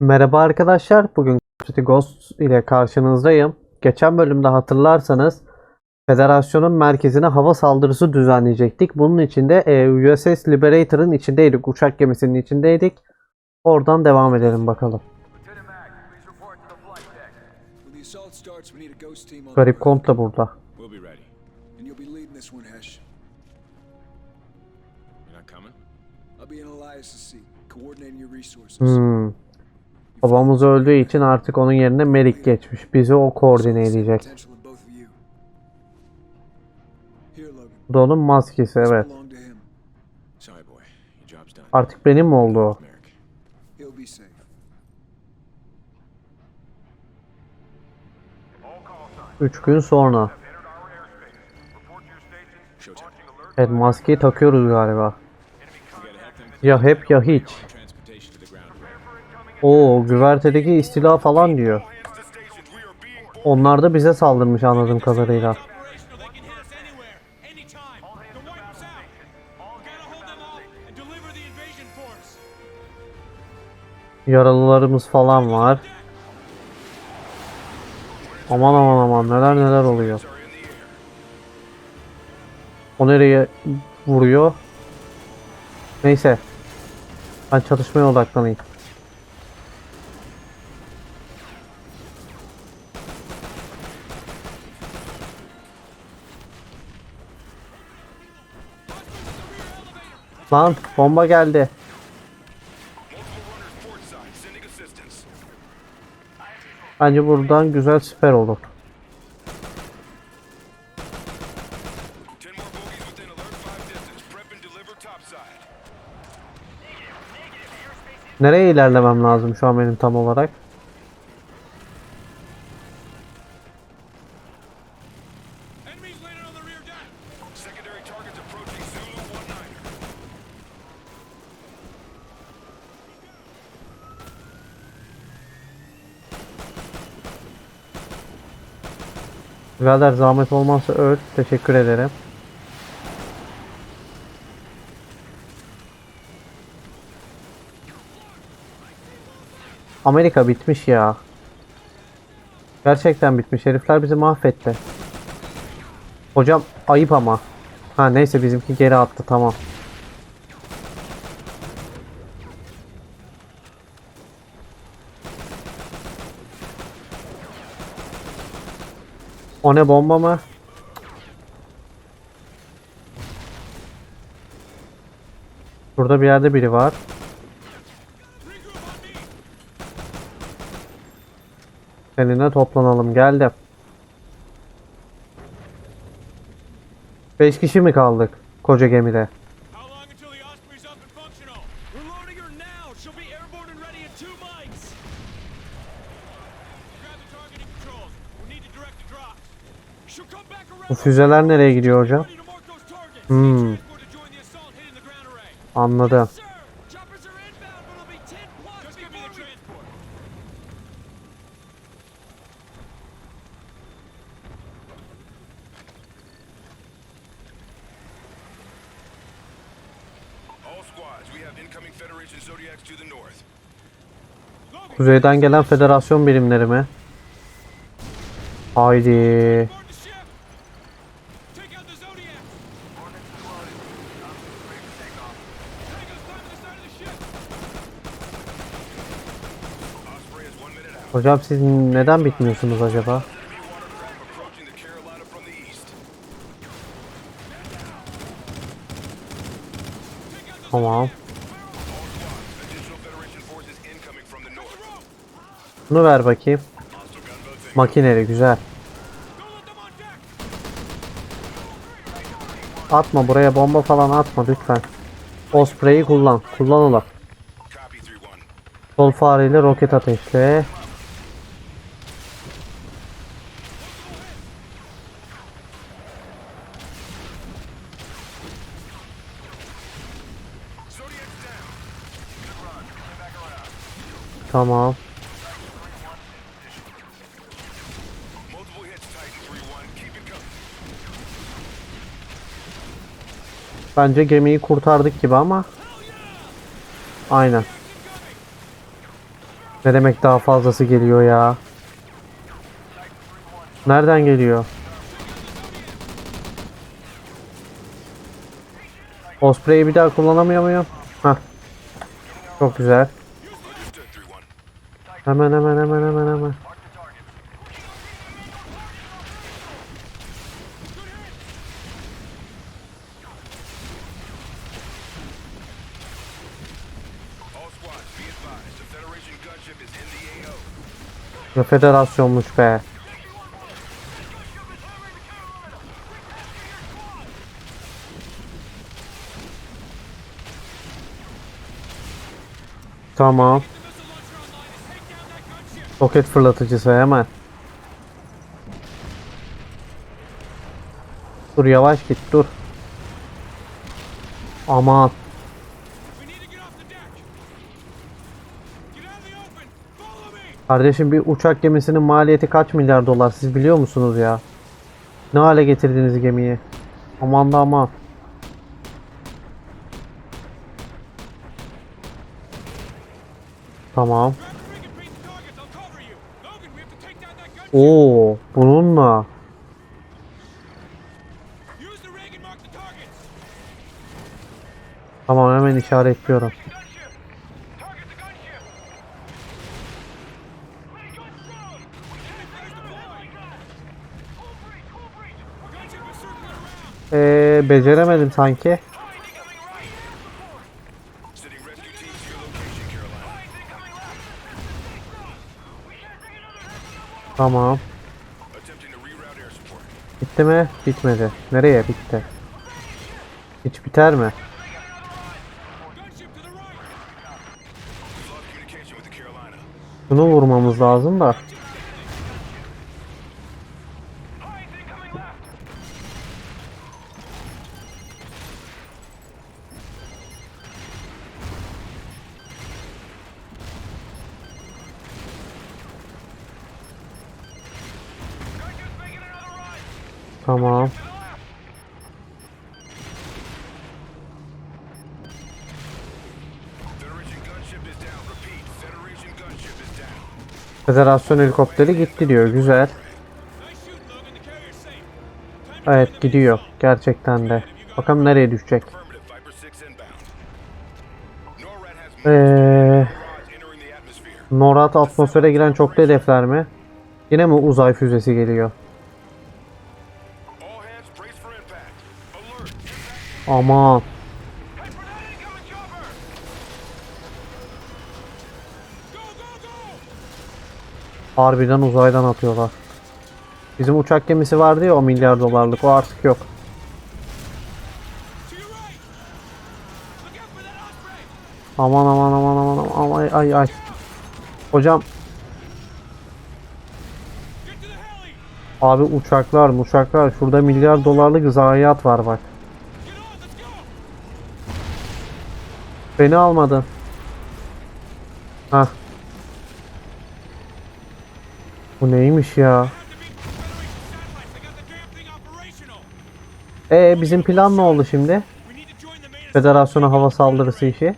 Merhaba arkadaşlar. Bugün Duty Ghost ile karşınızdayım. Geçen bölümde hatırlarsanız Federasyonun merkezine hava saldırısı düzenleyecektik. Bunun için de e, USS Liberator'ın içindeydik. Uçak gemisinin içindeydik. Oradan devam edelim bakalım. Garip Kont da burada. Hmm. Babamız öldüğü için artık onun yerine Melik geçmiş. Bizi o koordine edecek. Potential in both of you. Here, Logan. Bu da onun maskesi evet. Artık benim mi oldu o? Üç gün sonra. Evet maskeyi takıyoruz galiba. Ya hep ya hiç. Oo güvertedeki istila falan diyor. Onlar da bize saldırmış anladığım kadarıyla. Yaralılarımız falan var. Aman aman aman neler neler oluyor. O nereye vuruyor? Neyse. Ben çalışmaya odaklanayım. Lan bomba geldi. Bence buradan güzel siper olur. Nereye ilerlemem lazım şu an benim tam olarak? Birader zahmet olmazsa öl. Teşekkür ederim. Amerika bitmiş ya. Gerçekten bitmiş. Herifler bizi mahvetti. Hocam ayıp ama. Ha neyse bizimki geri attı tamam. O ne bomba mı? Burada bir yerde biri var. Seninle toplanalım. Geldim. 5 kişi mi kaldık koca gemide? İncoming Federation Zodiacs to the north. Kuzeyden gelen federasyon birimleri mi? Haydi. Hocam siz neden bitmiyorsunuz acaba? Tamam. Bunu ver bakayım. Makineli güzel. Atma buraya bomba falan atma lütfen. Osprey'i kullan. Kullan ola. Copy 3-1. Sol fareyle roket ateşle. Tamam. Multiple hits, Titan 3-1. Keep it coming. Bence gemiyi kurtardık gibi ama. Aynen. Ne demek daha fazlası geliyor ya? Nereden geliyor? Osprey'i bir daha kullanamıyor muyum? Hah. Çok güzel. Understood, 3-1. Hemen hemen hemen hemen hemen. Ne federasyonmuş be. Tamam. Roket fırlatıcısı hemen. Dur yavaş git dur. Aman. Kardeşim bir uçak gemisinin maliyeti kaç milyar dolar siz biliyor musunuz ya? Ne hale getirdiniz gemiyi? Aman da aman. Tamam. Oo, bununla. Tamam hemen işaretliyorum. Gunship! Target the Tamam. Bitti mi? Bitmedi. Nereye? Bitti. Hiç biter mi? Bunu vurmamız lazım da. Federasyon helikopteri gitti diyor. Güzel. Evet gidiyor. Gerçekten de. Bakalım nereye düşecek. Affirmative, Viper 6 inbound. NORAD has Ee. NORAD atmosfere giren çoklu hedefler mi? Yine mi uzay füzesi geliyor? Aman. Harbiden uzaydan atıyorlar. Bizim uçak gemisi vardı ya o milyar dolarlık o artık yok. Aman aman aman aman aman ay ay ay. Hocam abi uçaklar uçaklar şurada milyar dolarlık zayiat var bak. Beni almadın. Hah. Bu neymiş ya? Have to beat the Federation satellites. They got the damn thing operational. E bizim plan ne oldu şimdi? Federasyona hava saldırısı işi.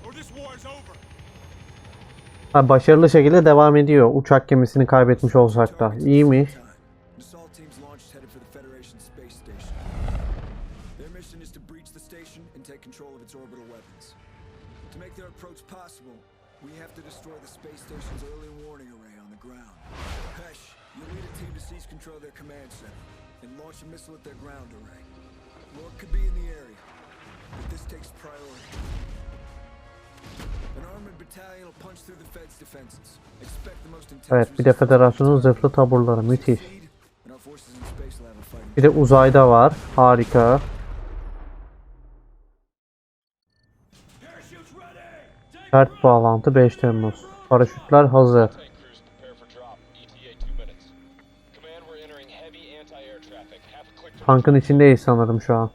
Ha, başarılı şekilde devam ediyor. Uçak gemisini kaybetmiş olsak da. İyiymiş. Seize control of their command center and launch a missile at their ground array. Lord could be in the area, but this takes priority. An armored battalion will punch through the Fed's defenses. Expect the most intense Evet bir de federasyonun zırhlı taburları müthiş. Bir de uzayda var. Harika. Sert bağlantı 5 Temmuz. Paraşütler hazır. Tankın içindeyiz sanırım şu an.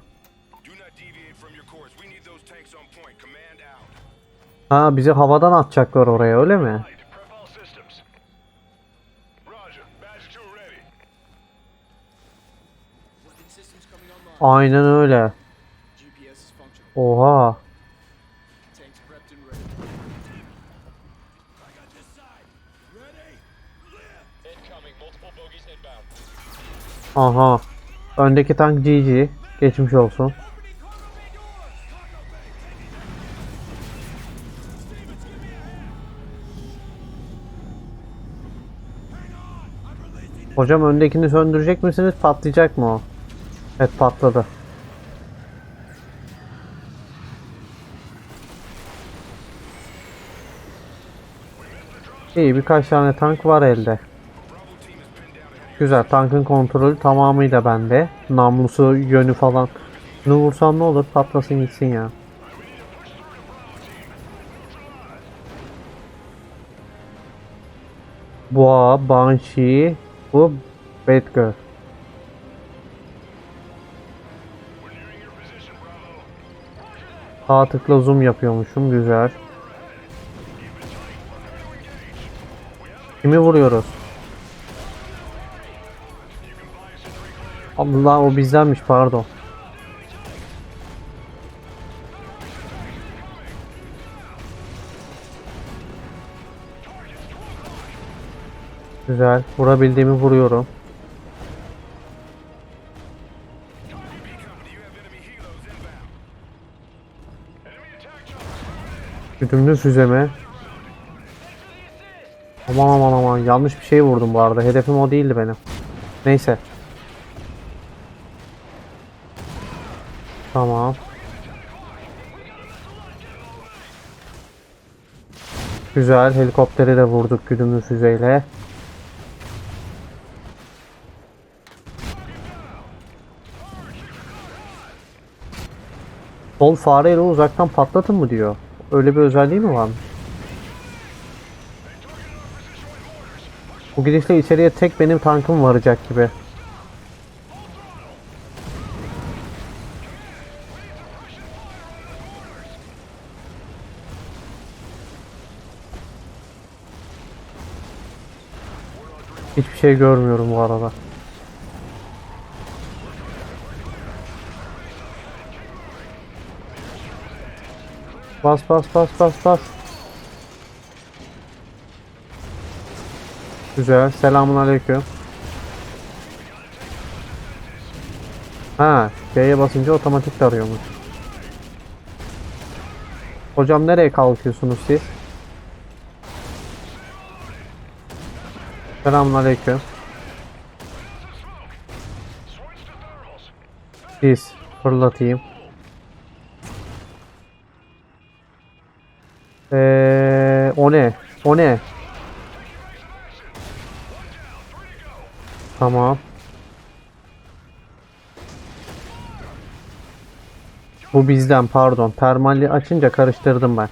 Ha bizi havadan atacaklar oraya öyle mi? Prep all systems. Roger. Badge 2 ready. Weapon systems coming online. Aynen öyle. Oha. Aha. Öndeki tank GG. Geçmiş olsun. Hocam öndekini söndürecek misiniz? Patlayacak mı o? Evet patladı. İyi birkaç tane tank var elde. Güzel tankın kontrolü tamamıyla bende. Namlusu yönü falan. Şunu vursam ne olur patlasın gitsin ya. Boğa, Banshee, bu Batgirl. Sağ tıkla zoom yapıyormuşum güzel. Kimi vuruyoruz? Allah o bizdenmiş pardon. Güzel. Vurabildiğimi vuruyorum. Güdümlü füzeme. Aman aman aman yanlış bir şey vurdum bu arada. Hedefim o değildi benim. Neyse. Tamam. Güzel. Helikopteri de vurduk güdümlü füzeyle. Sol fareyle uzaktan patlatın mı diyor. Öyle bir özelliği mi varmış? Bu gidişle içeriye tek benim tankım varacak gibi. Hiçbir şey görmüyorum bu arada. Bas bas bas bas bas. Güzel. Selamun aleyküm. Ha, B'ye basınca otomatik tarıyormuş. Hocam nereye kalkıyorsunuz siz? Selamun aleyküm. Biz fırlatayım. Eee o ne? O ne? Tamam. Bu bizden pardon. Termali açınca karıştırdım ben.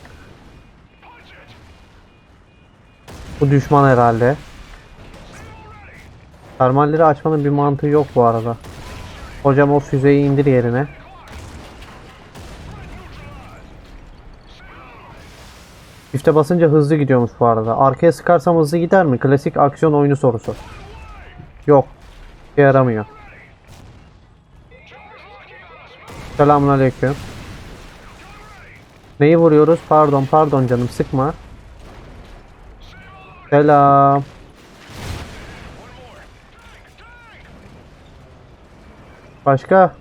Bu düşman herhalde. Termalleri açmanın bir mantığı yok bu arada. Hocam o füzeyi indir yerine. Çifte basınca hızlı gidiyormuş bu arada. Arkaya sıkarsam hızlı gider mi? Klasik aksiyon oyunu sorusu. Yok. İşe yaramıyor. Selamünaleyküm. Neyi vuruyoruz? Pardon, pardon canım sıkma. Selam. Başka?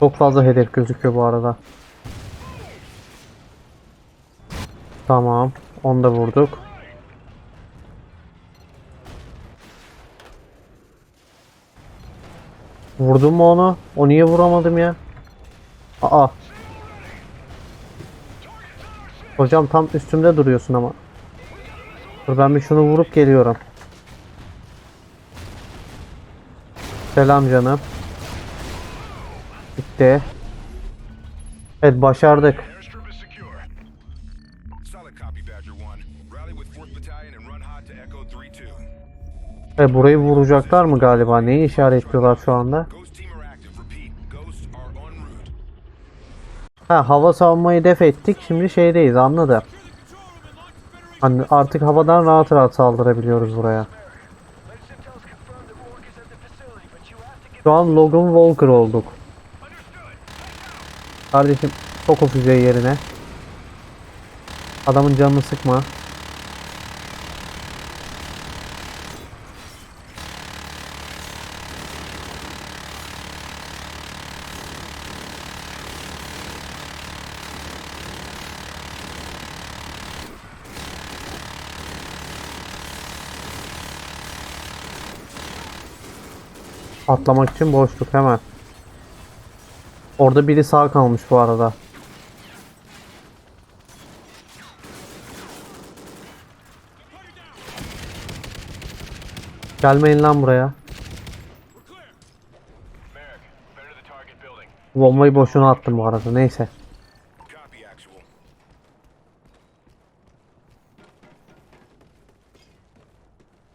Çok fazla hedef gözüküyor bu arada. Tamam. Onu da vurduk. Vurdum mu onu? O niye vuramadım ya? Aa. Hocam tam üstümde duruyorsun ama. Dur ben bir şunu vurup geliyorum. Selam canım. Bitti. Evet başardık. Airstrip is secure. Solid copy, Badger 1. Rally with 4th Battalion and run hot to Echo 3-2. E, burayı vuracaklar mı galiba? Neyi işaretliyorlar şu anda? Ha hava savunmayı def ettik. Şimdi şeydeyiz anladım. Hani artık havadan rahat rahat saldırabiliyoruz buraya. Şu an Logan Walker olduk. Kardeşim sok o füzeyi yerine. Adamın canını sıkma. Atlamak için boşluk hemen. Orada biri sağ kalmış bu arada. Gelmeyin lan buraya. Bombayı boşuna attım bu arada. Neyse.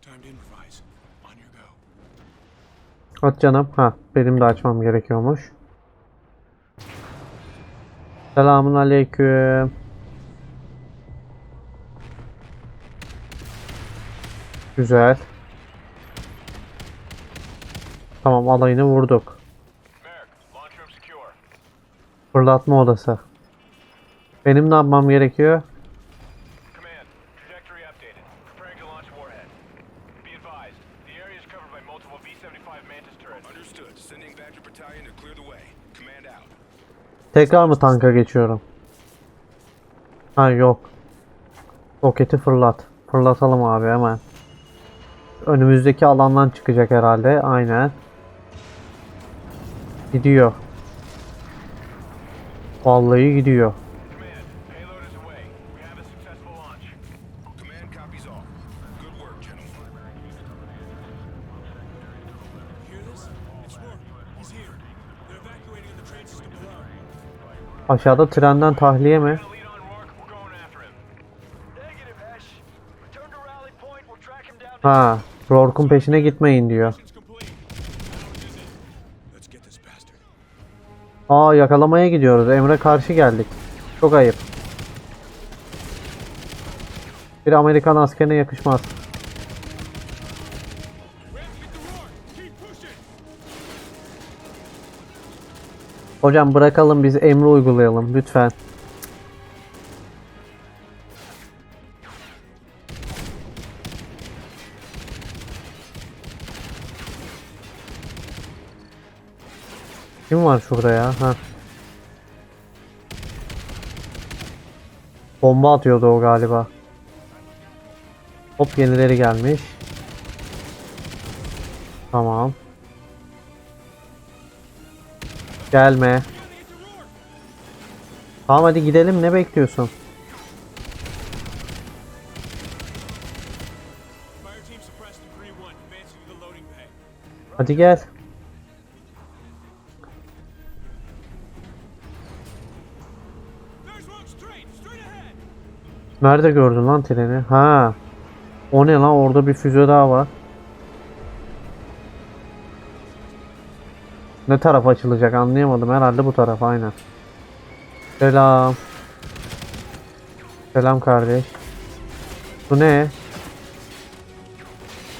Time to improvise. On your go. At canım. Ha, benim de açmam gerekiyormuş. Selamun aleyküm. Güzel. Tamam alayını vurduk. Fırlatma odası. Benim ne yapmam gerekiyor? Tekrar mı tanka geçiyorum? Ha yok. Roketi fırlat. Fırlatalım abi hemen. Önümüzdeki alandan çıkacak herhalde. Aynen. Gidiyor. Vallahi gidiyor. We'll track him down. Ha, Rourke'un peşine gitmeyin diyor. Aa yakalamaya gidiyoruz. Emre karşı geldik. Çok ayıp. Bir Amerikan askerine yakışmaz. Hocam bırakalım biz emri uygulayalım lütfen. Kim var şurada ya? Ha. Bomba atıyordu o galiba. Hop yenileri gelmiş. Tamam. Gelme. Tamam hadi gidelim ne bekliyorsun? Fire team suppressed in 3-1. Advancing to the loading bay. Hadi gel. Nerede gördün lan treni? Ha. O ne lan orada bir füze daha var. Ne taraf açılacak anlayamadım. Herhalde bu taraf aynen. Selam. Selam kardeş. Bu ne?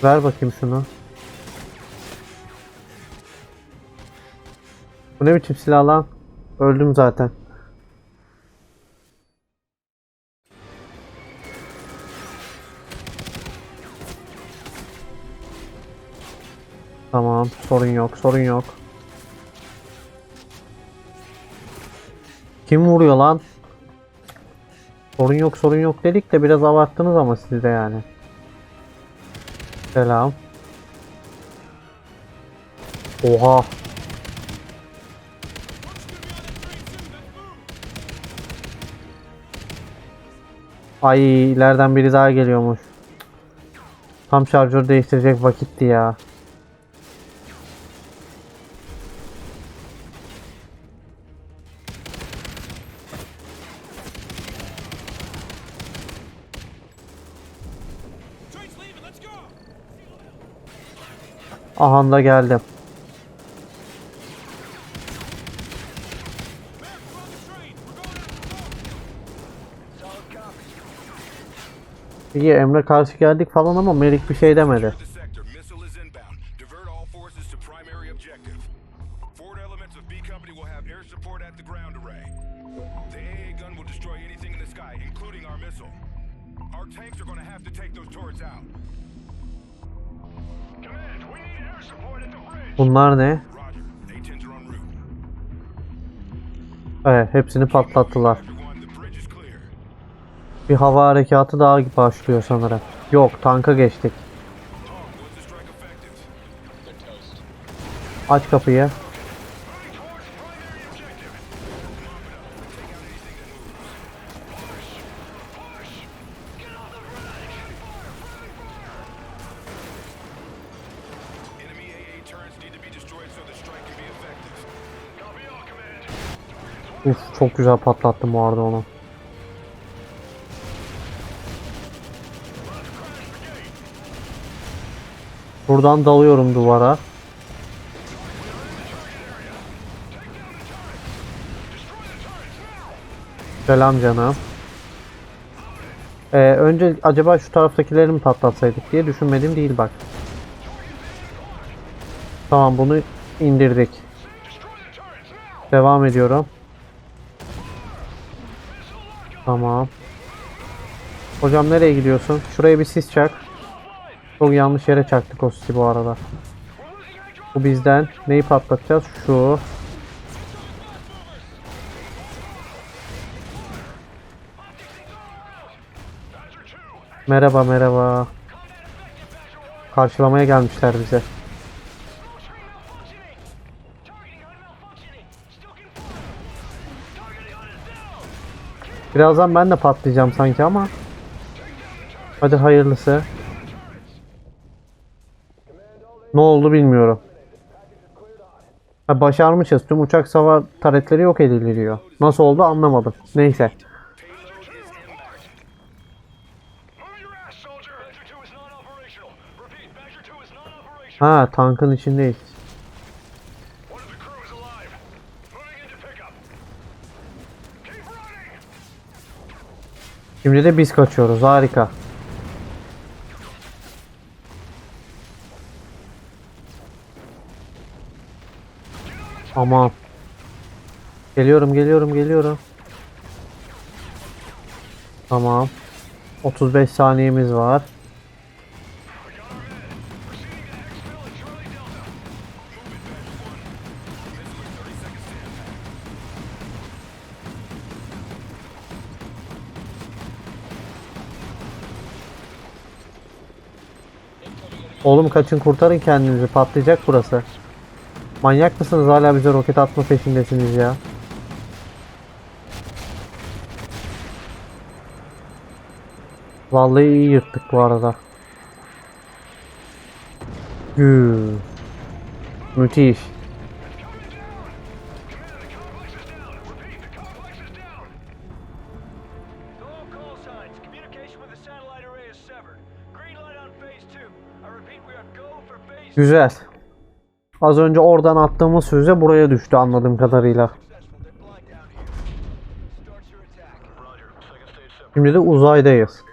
Ver bakayım şunu. Bu ne biçim silah lan? Öldüm zaten. Tamam, sorun yok, sorun yok. Kim vuruyor lan? Sorun yok, sorun yok dedik de biraz abarttınız ama siz de yani. Selam. Oha. Ay ileriden biri daha geliyormuş. Tam şarjör değiştirecek vakitti ya. After Rourke. İyi Emre karşı geldik falan ama Melik bir şey demedi. Bunlar ne? Roger. A-10s are en route. Evet hepsini patlattılar. Badger 1, the bridge is clear. Bir hava harekatı daha başlıyor sanırım. Yok tanka geçtik. Aç kapıyı. Çok güzel patlattım bu arada onu. Buradan dalıyorum duvara. Selam canım. Ee, önce acaba şu taraftakileri mi patlatsaydık diye düşünmedim değil bak. Tamam bunu indirdik. Devam ediyorum. Tamam. Hocam nereye gidiyorsun? Şuraya bir sis çak. Çok yanlış yere çaktık o sisi bu arada. Bu bizden. Neyi patlatacağız? Şu. Merhaba merhaba. Karşılamaya gelmişler bize. Birazdan ben de patlayacağım sanki ama. Hadi hayırlısı. Ne oldu bilmiyorum. Ha, başarmışız. Tüm uçak savar taretleri yok ediliyor. Nasıl oldu anlamadım. Neyse. Move your ass, Şimdi de biz kaçıyoruz. Harika. Aman. Geliyorum, geliyorum, geliyorum. Tamam. 35 saniyemiz var. Oğlum kaçın kurtarın kendinizi. Patlayacak burası. Manyak mısınız hala bize roket atma peşindesiniz ya? Vallahi iyi yırttık bu arada. Gü. Müthiş. Güzel. Az önce oradan attığımız füze buraya düştü anladığım kadarıyla. Şimdi de uzaydayız.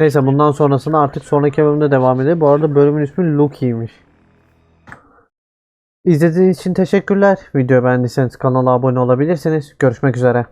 Neyse bundan sonrasını artık sonraki bölümde devam edelim. Bu arada bölümün ismi Loki'ymiş. İzlediğiniz için teşekkürler. Videoyu beğendiyseniz kanala abone olabilirsiniz. Görüşmek üzere.